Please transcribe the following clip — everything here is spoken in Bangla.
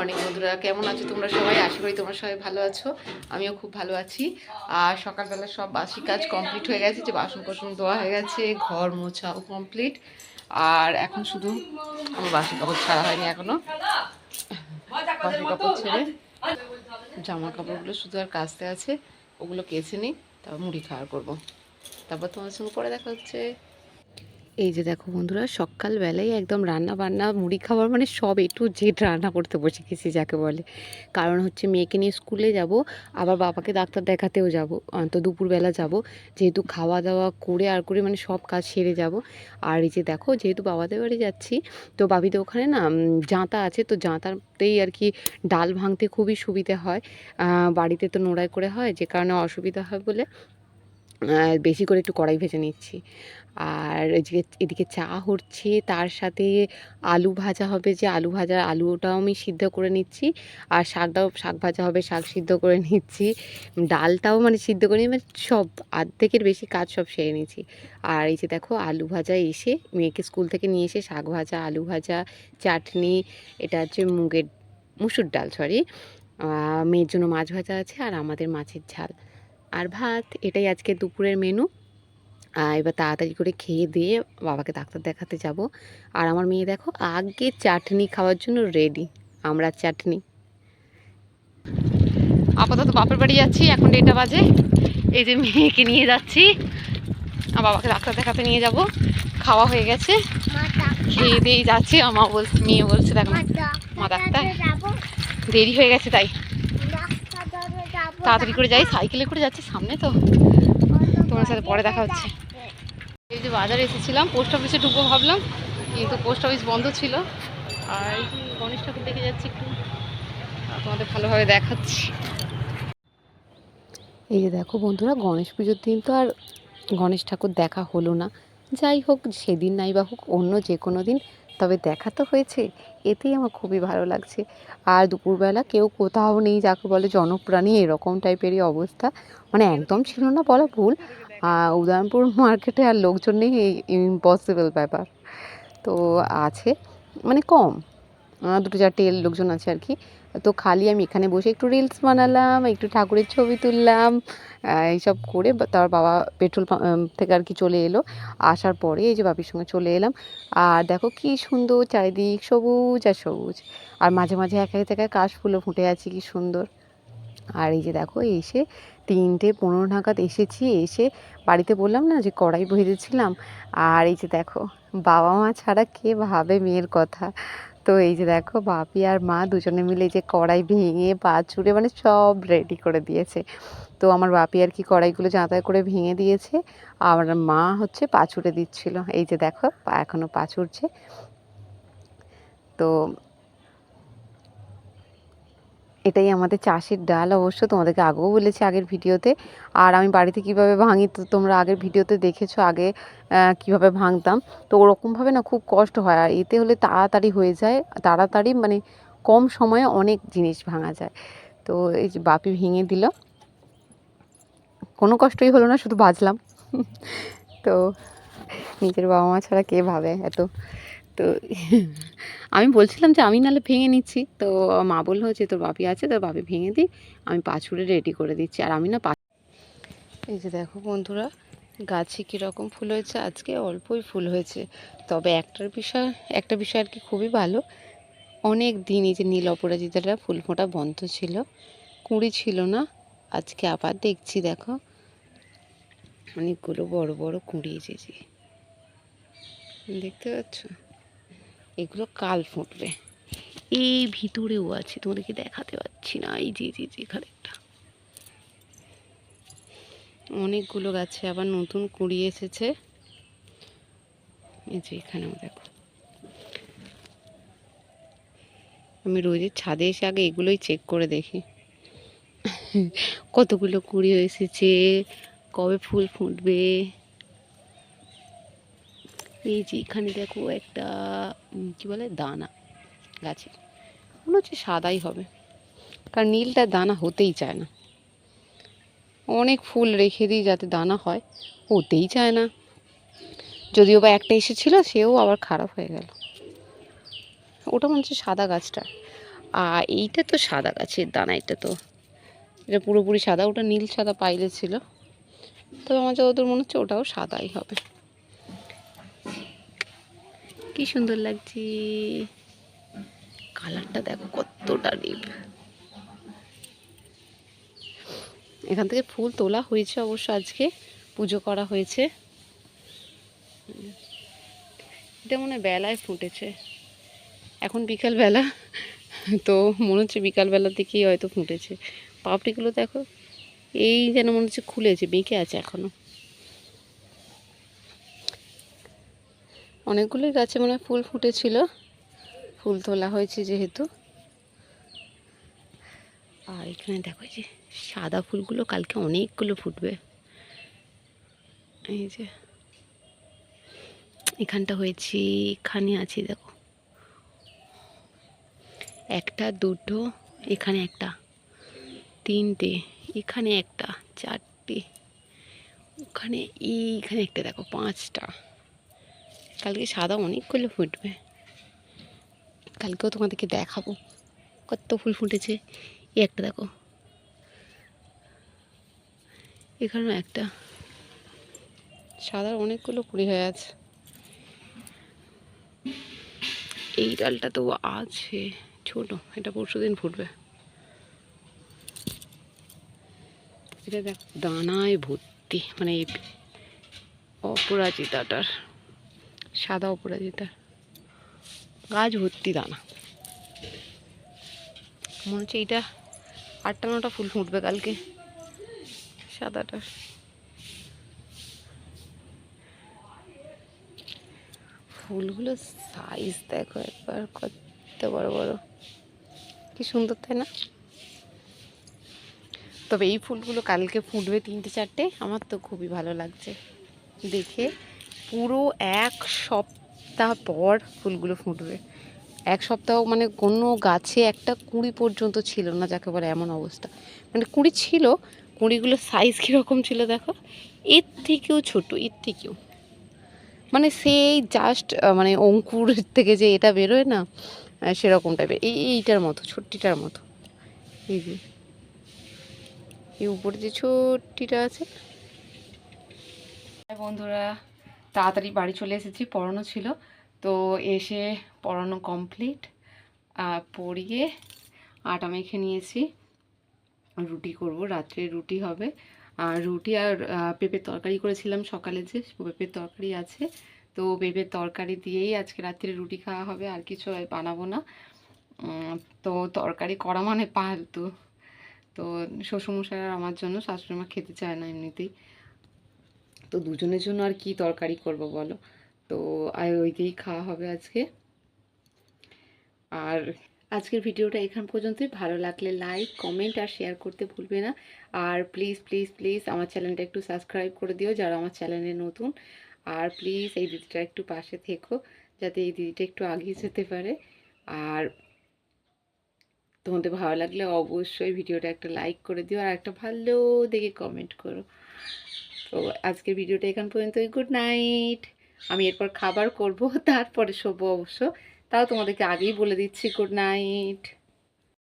মর্নিং বন্ধুরা। কেমন আছো তোমরা সবাই? আশা করি তোমরা সবাই ভালো আছো। আমিও খুব ভালো আছি। আর সকালবেলা সব বাসি কাজ কমপ্লিট হয়ে গেছে, যে বাসন কোসন ধোয়া হয়ে গেছে, ঘর মোছাও কমপ্লিট আর এখন শুধু আমার বাসি কাপড় ছাড়া হয়নি এখনও। বাসি কাপড় ছেড়ে জামা কাপড়গুলো শুধু আর কাচতে আছে, ওগুলো কেচে নিই, তারপর মুড়ি খাওয়ার করব। তারপর তোমার সঙ্গে পরে দেখা হচ্ছে। এই যে দেখো বন্ধুরা, সকালবেলায় একদম রান্না বান্না মুড়ি খাবার মানে সব একটু জেড রান্না করতে বসে গেছি যাকে বলে। কারণ হচ্ছে মেয়েকে নিয়ে স্কুলে যাব, আবার বাবাকে ডাক্তার দেখাতেও যাব তো দুপুরবেলা যাব। যেহেতু খাওয়া দাওয়া করে আর করে মানে সব কাজ সেরে যাব। আর এই যে দেখো, যেহেতু বাবাদের বাড়ি যাচ্ছি, তো বাবিদের ওখানে না জাঁতা আছে, তো জাঁতাতেই আর কি ডাল ভাঙতে খুবই সুবিধে হয়। বাড়িতে তো নোড়াই করে হয়, যে কারণে অসুবিধা হয় বলে বেশি করে একটু কড়াই ভেজে নিচ্ছি। আর এদিকে এদিকে চা হচ্ছে, তার সাথে আলু ভাজা হবে যে আলু ভাজা, আলুটাও আমি সিদ্ধ করে নিচ্ছি। আর শাকটাও, শাক ভাজা হবে, শাক সিদ্ধ করে নিচ্ছি। ডালটাও মানে সিদ্ধ করে মানে সব আর্ধেকের বেশি কাজ সব সেরে নিচ্ছি আর এই যে দেখো, আলু ভাজা এসে মেয়েকে স্কুল থেকে নিয়ে এসে শাক ভাজা, আলু ভাজা, চাটনি, এটা হচ্ছে মুগের, মুসুর ডাল সরি মেয়ের জন্য মাছ ভাজা আছে আর আমাদের মাছের ঝাল। আর ভাত এটাই আজকে দুপুরের মেনু এবার তাড়াতাড়ি করে খেয়ে দিয়ে বাবাকে ডাক্তার দেখাতে যাব। আর আমার মেয়ে দেখো আগে চাটনি খাওয়ার জন্য রেডি আমরা চাটনি। আপাতত বাপের বাড়ি যাচ্ছি এখন দেড়টা বাজে। এই যে মেয়েকে নিয়ে যাচ্ছি আর বাবাকে ডাক্তার দেখাতে নিয়ে যাব। খাওয়া হয়ে গেছে। খেয়ে দিয়েই যাচ্ছি আমার বলছে মেয়ে বলছে দেখো মা ডাক্তার। দেরি হয়ে গেছে তাই। তাড়াতাড়ি করে যাই, সাইকেলে করে যাচ্ছি সামনে তো। তোমার সাথে পরে দেখা হচ্ছে। এই যে বাজারে এসেছিলাম, পোস্ট অফিসে ঢুকবো ভাবলাম, কিন্তু পোস্ট অফিস বন্ধ ছিল। আর এই যে গণেশ ঠাকুর দেখে যাচ্ছি একটু, তোমাদের ভালোভাবে দেখাচ্ছি। এই যে দেখো বন্ধুরা, গণেশ পুজোর দিন তো আর গণেশ ঠাকুর দেখা হলো না। যাই হোক, সেদিন নাই বা হোক, অন্য যে কোনো দিন তবে দেখা তো হয়েছে, এতেই আমার খুবই ভালো লাগছে। আর দুপুরবেলা কেউ কোথাও নেই যাকে বলে জনপ্রাণী, এরকম টাইপেরই অবস্থা। মানে একদম ছিল না বলা ভুল। আর উদয়নপুর মার্কেটে আর লোকজন নেই ইম্পসিবল ব্যাপার। তো আছে মানে কম। দুটো চারটে লোকজন আছে আর কি। তো খালি আমি এখানে বসে একটু রিলস বানালাম একটু ঠাকুরের ছবি তুললাম এইসব করে তার বাবা পেট্রোল পাম্প থেকে আর কি চলে এলো। আসার পরে এই যে বাপির সঙ্গে চলে এলাম। আর দেখো কি সুন্দর চারিদিক সবুজ আর সবুজ। আর মাঝে মাঝে এক এক জায়গায় কাশফুলও ফুটে আছে কি সুন্দর। আর এই যে দেখো এসে তিনটে পনেরো নাগাদ এসেছি এসে বাড়িতে বললাম না যে কড়াই ভেজেছিলাম আর এই যে দেখো বাবা মা ছাড়া কে ভাবে মেয়ের কথা। তো এই যে দেখো বাপি আর মা দুজনে মিলে যে কড়াই ভেঙে পা ছুড়ে মানে সব রেডি করে দিয়েছে। তো আমার বাপি আর কি কড়াইগুলো যাতায় করে ভেঙে দিয়েছে। আমার মা হচ্ছে পা ছুড়ে দিচ্ছিল। এই যে দেখো এখনও পা ছুড়ছে তো এটাই আমাদের চাষের ডাল অবশ্য, তোমাদেরকে আগেও বলেছি আগের ভিডিওতে। আর আমি বাড়িতে কীভাবে ভাঙি, তো তোমরা আগের ভিডিওতে দেখেছ আগে কীভাবে ভাঙতাম। তো ওরকমভাবে না খুব কষ্ট হয়, আর এতে হলে তাড়াতাড়ি হয়ে যায়, তাড়াতাড়ি মানে কম সময়ে অনেক জিনিস ভাঙা যায়। তো এই যে বাপি ভেঙে দিল। কোনো কষ্টই হলো না, শুধু বাজলাম তো নিজের বাবা মা ছাড়া কে ভাবে এত? তো আমি বলছিলাম যে আমি নাহলে ভেঙে নিচ্ছি। তো মা বলল যে তোর বাপি আছে, তোর বাপি ভেঙে দিই আমি পাছুড়ে রেডি করে দিচ্ছি। আর আমি না এই যে দেখো বন্ধুরা, গাছে কীরকম ফুল হয়েছে, আজকে অল্পই ফুল হয়েছে। তবে একটার বিষয়, একটা বিষয় আর কি খুবই ভালো। অনেক দিন এই যে নীল অপরাজিতাটা ফুল ফোঁটা বন্ধ ছিল, কুঁড়ি ছিল না, আজকে আবার দেখছি দেখো। অনেকগুলো বড় বড় কুঁড়ি এসেছে দেখতে পাচ্ছ? এগুলো কাল ফুটবে। এই ভিতরেও আছে, তোমাদেরকে দেখাতে পারছি না। এই যে যে যে এখানে একটা অনেকগুলো গাছে আবার নতুন কুড়ি এসেছে। এই যে, এখানেও দেখো। আমি রোজের ছাদে এসে আগে এগুলোই চেক করে দেখি। কতগুলো কুড়ি এসেছে, কবে ফুল ফুটবে এই যে এখানে দেখো একটা কি বলে, দানা গাছে। মনে হচ্ছে সাদাই হবে। কারণ নীলটা দানা হতেই চায় না। অনেক ফুল রেখে দিই যাতে দানা হয়, হতেই চায় না। যদিও বা একটা এসেছিল, সেও আবার খারাপ হয়ে গেল। ওটা মনে হচ্ছে সাদা গাছটা। আর এইটা তো সাদা গাছের দানা, এটা তো। এটা পুরোপুরি সাদা, ওটা নীল সাদা পাইলে ছিল। তবে আমার যতদূর মনে হচ্ছে ওটাও সাদাই হবে। কি সুন্দর লাগছে। কালারটা দেখো কতটা ডিপ এখান থেকে ফুল তোলা হয়েছে অবশ্য আজকে, পুজো করা হয়েছে। এটা মনে বেলায় ফুটেছে। এখন বিকালবেলা, তো মনে হচ্ছে বিকালবেলার দিকেই হয়তো ফুটেছে। পাপড়িগুলো দেখো, এই যেন মনে হচ্ছে খুলেছে, বেঁকে আছে এখনও। অনেকগুলোই গাছে মনে হয় ফুল ফুটেছিল। ফুল তোলা হয়েছে যেহেতু। আর এখানে দেখো যে সাদা ফুলগুলো কালকে অনেকগুলো ফুটবে। এই যে এখানটা হয়েছে, এখানে আছে দেখো। একটা, দুটো, এখানে একটা, তিনটে, এখানে একটা, চারটে, ওখানে এইখানে একটা দেখো, পাঁচটা। কালকে সাদা অনেকগুলো ফুটবে। কালকেও তোমাদেরকে দেখাবো। কত ফুল ফুটেছে। এই একটা দেখো। এখানেও একটা। সাদার অনেকগুলো কুড়ি হয়ে আছে। এই ডালটা তো আছে। ছোট, এটা পরশু দিন ফুটবে। এটা দেখ, দানায় ভর্তি মানে অপরাজিতাটার। সাদা অপরাজিতার গাছ ভর্তি দানা। মনে হচ্ছে এইটা আটটা নটা ফুল ফুটবে কালকে। সাদাটা। ফুলগুলো সাইজ দেখো একবার, কত বড় বড়। কি সুন্দর, তাই না? তবে এই ফুলগুলো কালকে ফুটবে তিনটে চারটে। আমার তো খুবই ভালো লাগছে। দেখে পুরো এক সপ্তাহ পর ফুলগুলো ফুটবে। এক সপ্তাহ মানে কোনো গাছে একটা কুড়ি পর্যন্ত ছিল না, যাকে বলে এমন অবস্থা। মানে কুড়ি ছিল, কুড়িগুলো সাইজ কীরকম ছিল দেখো? এর থেকেও ছোট, এর থেকেও। মানে সেই জাস্ট মানে অঙ্কুর থেকে যে এটা বেরোয় না সেরকম টাইপের এই, এইটার মতো, ছোট্টিটার মতো। এই যে। এই উপরে যে ছোট্টিটা আছে। বন্ধুরা তাড়াতাড়ি বাড়ি চলে এসেছি, পড়ানো ছিল। তো এসে পড়ানো কমপ্লিট পড়িয়ে আটা মেখে নিয়েছি। রুটি করব, রাত্রে রুটি হবে। আর রুটি আর পেঁপের তরকারি করেছিলাম সকালে যে পেঁপের তরকারি আছে। তো পেঁপের তরকারি দিয়েই আজকে রাত্রে রুটি খাওয়া হবে, আর কিছু বানাবো না। তো তরকারি করা মানে পালতু। তো শ্বশুরমশাই আর আমার জন্য, শাশুড়ি মা খেতে চায় না এমনিতেই। তো দুজনের জন্য আর কি তরকারি করব বলো? তো আর ওই দিয়েই খাওয়া হবে আজকে। আর আজকের ভিডিওটা এখান পর্যন্তই। ভালো লাগলে লাইক কমেন্ট আর শেয়ার করতে ভুলবে না। আর প্লিজ প্লিজ প্লিজ আমার চ্যানেলটা একটু সাবস্ক্রাইব করে দিও যারা আমার চ্যানেলে নতুন। আর প্লিজ এই দিদিটা একটু পাশে থেকো যাতে এই দিদিটা একটু আগিয়ে যেতে পারে। আর তোমাদের ভালো লাগলে অবশ্যই ভিডিওটা একটা লাইক করে দিও আর একটা ভালো দেখে কমেন্ট করো। তো আজকের ভিডিওটা এখান পর্যন্তই। গুড নাইট আমি এরপর খাবার করব, তারপরে শোবো অবশ্য। তাও তোমাদেরকে আগেই বলে দিচ্ছি গুড নাইট